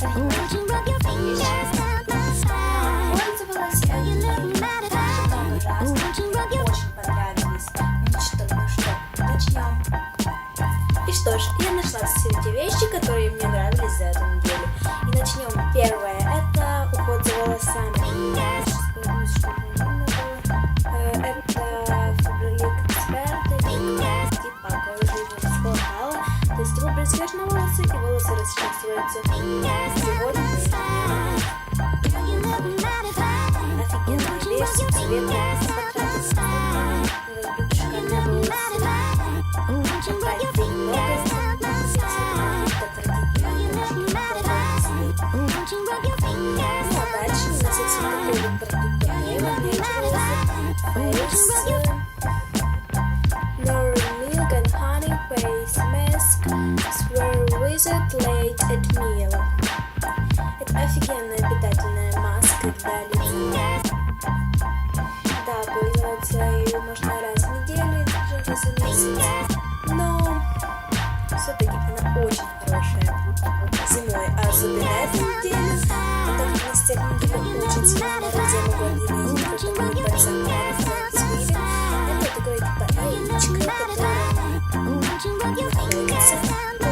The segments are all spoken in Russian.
И что ж, я нашла все эти вещи, которые мне нравились за эту неделю. И начнем. Первое это уход за волосами. есть его брызгаешь на волосы, и волосы расчесываются. Сегодня офигенная вещь, советую потратить. Шикарные волосы. Потратить много Ну, а дальше у нас есть такой вид продукта Face Laurel Face Mask Swear Wizard Late at Meal Это офигенная питательная маска для лица. Да, пользоваться ее можно раз в неделю даже раз в месяц. Но все-таки она очень хорошая зимой, а особенно этой неделе, потому что нас тех неделю очень сильно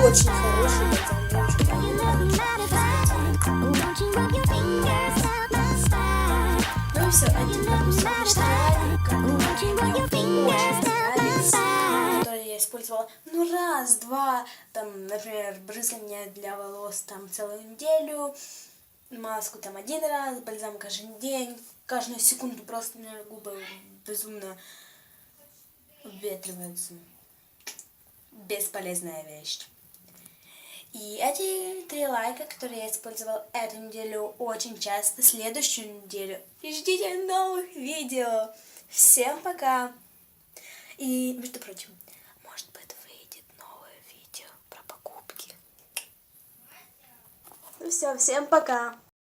Очень хороший Ну все, один который я использовала, ну, раз, два, там, например, брызгание для волос там целую неделю, маску там один раз, бальзам каждый день, каждую секунду просто у меня губы безумно обветриваются. Бесполезная вещь. И эти три лайка, которые я использовал эту неделю очень часто, следующую неделю. И ждите новых видео. Всем пока. И, между прочим, может быть, выйдет новое видео про покупки. Ну все, всем пока.